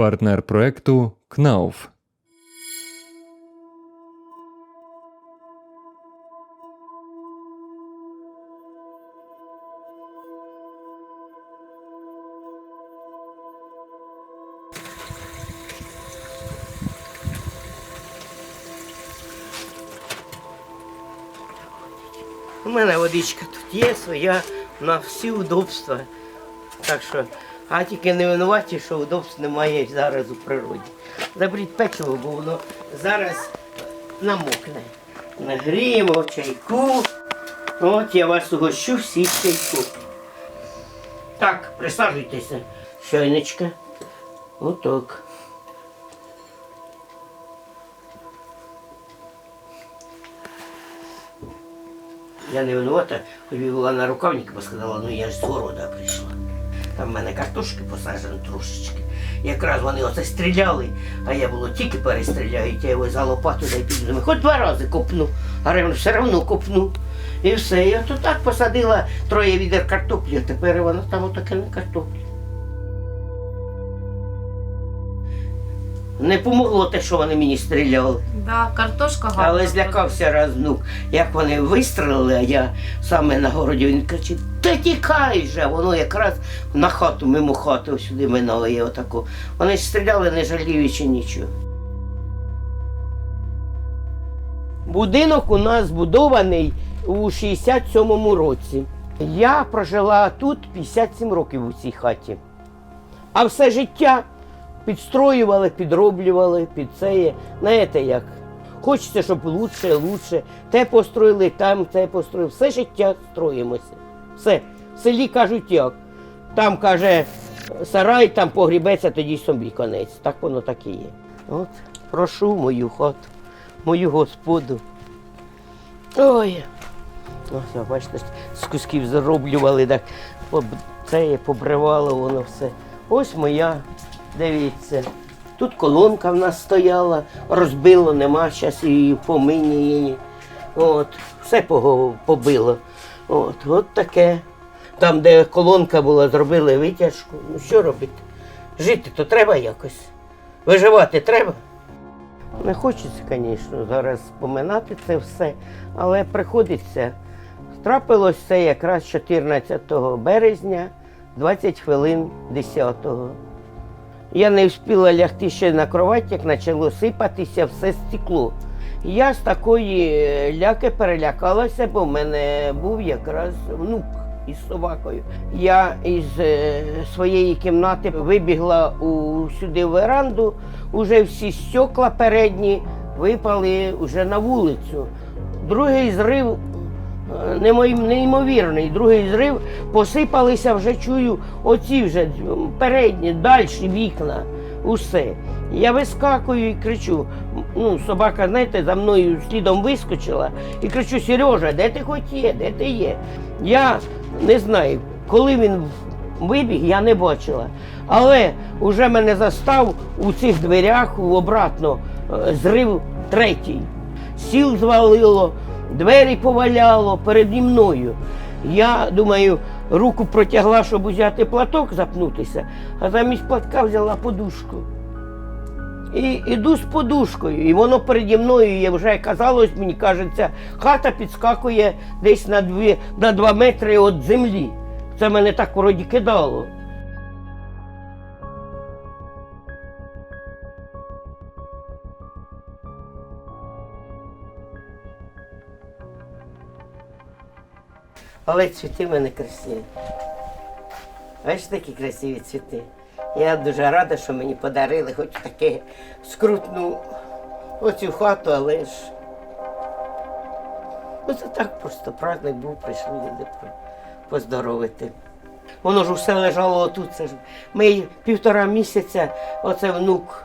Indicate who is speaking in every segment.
Speaker 1: партнер проекту КНАУФ.
Speaker 2: У мене водичка тут є своя на всі удобства. Так що, а тільки не винуваті, що удобств немає зараз у природі. Заберіть печиво, бо воно зараз намокне. Нагріємо чайку. От я вас угощу всі чайку. Так, присаджуйтеся, щойничка. Отак. Я не винувата, хоч була на рукавнику, бо сказала, ну я ж з города прийшла. Там в мене картошки посаджені трошечки. Якраз вони оце стріляли, а я було тільки перестріляють, я його за лопату дай піду. Хоч два рази копну, а ревно все одно копну. І все. Я то так посадила троє відер картоплі, а тепер воно там отаке не картоплі. Не помогло те, що вони мені стріляли.
Speaker 3: Да, картошка гарна.
Speaker 2: Але злякався раз внук, як вони вистрелили, а я саме на городі, він кричить, та тікай же, воно якраз на хату, мимо хати, ось сюди минає отако. Вони ж стріляли, не жаліючи нічого. Будинок у нас збудований у 67-му році. Я прожила тут 57 років у цій хаті. А все життя підстроювали, підроблювали під це. Знаєте як? Хочеться, щоб лучше, лучше. Те построїли, там те построїли. Все життя строїмося. Все. В селі кажуть як. Там каже сарай, там погрібеться, тоді собі конець. Так воно так і є. От, прошу мою хату, мою господу. Ой. Ось, бачите, з кусків зароблювали, так це побривало воно все. Ось моя, дивіться. Тут колонка в нас стояла, розбило, нема, зараз її помині її. От, все побило. От, от таке. Там, де колонка була, зробили витяжку. Ну що робити? Жити то треба якось. Виживати треба. Не хочеться, звісно, зараз споминати це все, але приходиться. Трапилось це якраз 14 березня, 20 хвилин 10-го. Я не встигла лягти ще на кровать, як почало сипатися все стекло. Я з такої е, ляки перелякалася, бо в мене був якраз внук із собакою. Я із е, своєї кімнати вибігла у, сюди в веранду, уже всі стекла передні випали вже на вулицю. Другий зрив неймовірний. Другий зрив посипалися вже чую оці вже передні, далі вікна, усе. Я вискакую і кричу. Ну, собака, знаєте, за мною слідом вискочила і кричу: Сережа, де ти хоч є? Де ти є? Я не знаю, коли він вибіг, я не бачила. Але вже мене застав у цих дверях обратно е, зрив третій. Сіл звалило, двері поваляло переді мною. Я думаю, руку протягла, щоб взяти платок запнутися, а замість платка взяла подушку. І іду з подушкою, і воно переді мною є вже казалось, мені кажеться, хата підскакує десь на дві, на два метри від землі. Це мене так вроді кидало. Але цвіти в мене красиві. Бачиш, такі красиві цвіти. Я дуже рада, що мені подарили хоч таке скрутну оцю хату, але ж. Ну це так просто праздник був, прийшли люди поздоровити. Воно ж усе лежало отут. Це ж. Ми півтора місяця, оце внук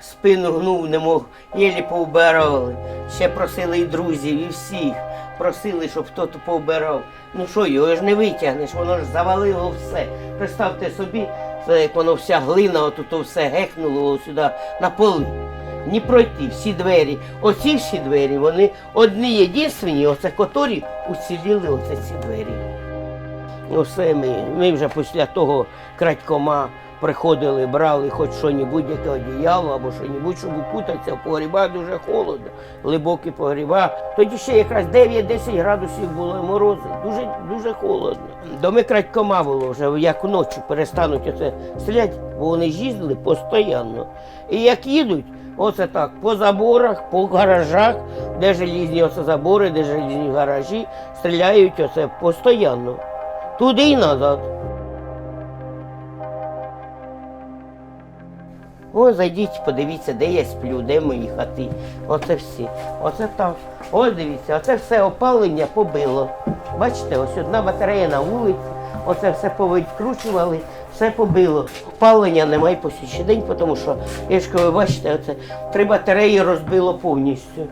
Speaker 2: спину гнув, не мог, єлі повбирали. Ще просили і друзів, і всіх. Просили, щоб хтось повбирав. Ну що, його ж не витягнеш, воно ж завалило все. Представте собі, це як воно вся глина, отут все гекнуло сюди на поли. Ні пройти, всі двері. Оці всі двері, вони одні єдинственні, оце котрі уціліли оце ці двері. Ну все, ми, ми вже після того крадькома приходили, брали хоч що-небудь, яке одіяло або що-небудь, щоб укутатися. В погрібах дуже холодно, глибокі погріба. Тоді ще якраз 9-10 градусів було морози, дуже, дуже холодно. Доми крадькома було вже, як вночі перестануть оце стріляти, бо вони їздили постійно. І як їдуть, оце так, по заборах, по гаражах, де желізні оце забори, де желізні гаражі, стріляють оце постійно. Туди і назад. О, зайдіть, подивіться, де я сплю, де мої хати. Оце всі. Оце так. Ось дивіться, оце все опалення побило. Бачите, ось одна батарея на вулиці, оце все повідкручували, все побило. Опалення немає по сьогоднішній день, тому що, я ж ви бачите, оце три батареї розбило повністю.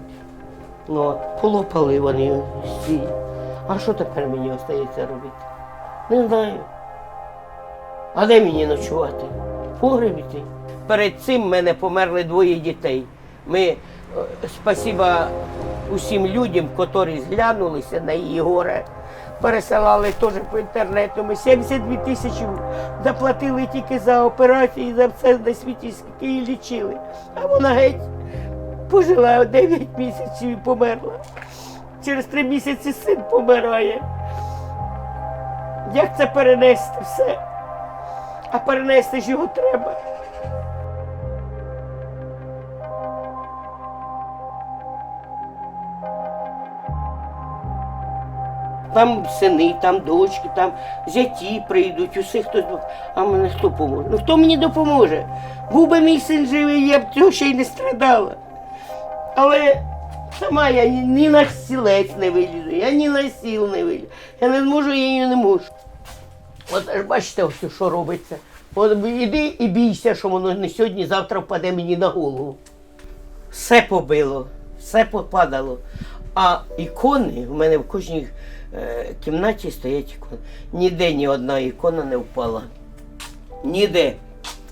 Speaker 2: Ну, полопали вони всі. А що тепер мені остається робити? Не знаю. А де мені ночувати? В погребі ти. Перед цим в мене померли двоє дітей. Ми, е, спасіба усім людям, котрі зглянулися на її горе, пересилали теж по інтернету. Ми 72 тисячі заплатили тільки за операції, за все на світі, її лічили. А вона геть пожила 9 місяців і померла. Через три місяці син помирає. Як це перенести все? А перенести ж його треба. Там сини, там дочки, там зяті прийдуть, усе хтось. А мене хто поможе? Ну хто мені допоможе? Був би мій син живий, я б цього ще й не страдала. Але сама я ні, ні на стілець не вилізу, я ні на сіл не вилізу. Я не зможу, я її не можу. От аж бачите, ось що робиться. От іди і бійся, що воно не сьогодні, завтра впаде мені на голову. Все побило, все попадало. А ікони, в мене в кожній е, кімнаті стоять ікони. Ніде ні одна ікона не впала. Ніде.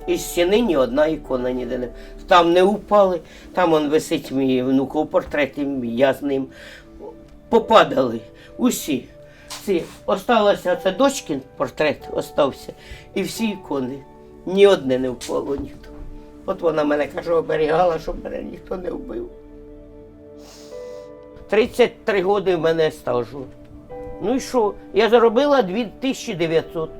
Speaker 2: Із стіни ні одна ікона ніде не. Там не впали, там он висить мій внуков портрет, і я з ним. Попадали усі. Ці. Осталося це дочкин портрет, остався. І всі ікони. Ні одне не впало ніхто. От вона мене каже, оберігала, щоб мене ніхто не вбив. 33 роки в мене стажу. Ну і що? Я заробила 2900.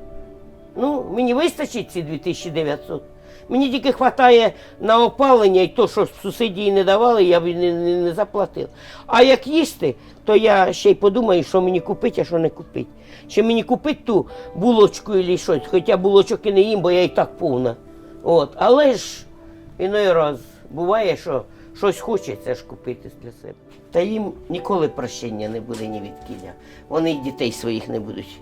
Speaker 2: Ну, мені вистачить ці 2900. Мені тільки вистачає на опалення і то, що сусіді не давали, я б не, не, не заплатив. А як їсти, то я ще й подумаю, що мені купити, а що не купити. Чи мені купити ту булочку або щось, хоча булочок і не їм, бо я і так повна. От. Але ж іной раз буває, що щось хочеться ж купити для себе. Та їм ніколи прощення не буде ні від кіля. Вони й дітей своїх не будуть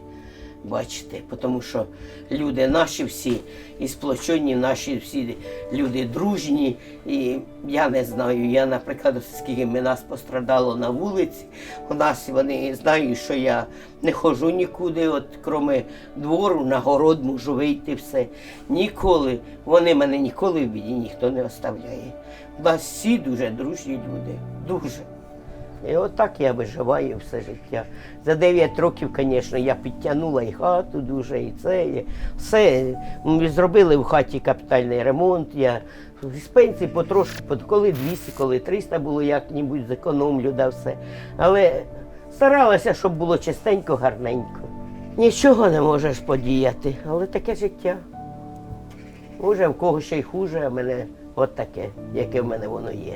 Speaker 2: бачити, тому що люди наші всі і сплочені, наші всі люди дружні. І я не знаю, я, наприклад, скільки ми нас пострадало на вулиці, у нас вони знають, що я не ходжу нікуди, от крім двору, на город можу вийти все. Ніколи, вони мене ніколи в біді ніхто не оставляє. У нас всі дуже дружні люди. Дуже. І отак я виживаю все життя. За 9 років, звісно, я підтягнула і хату дуже, і це. І все. Ми зробили в хаті капітальний ремонт. Я з пенсії потрошки, коли 200, коли 300 було як-небудь зекономлю, да все. Але старалася, щоб було чистенько, гарненько. Нічого не можеш подіяти, але таке життя. Може, в кого ще й хуже, а мене от таке, яке в мене воно є.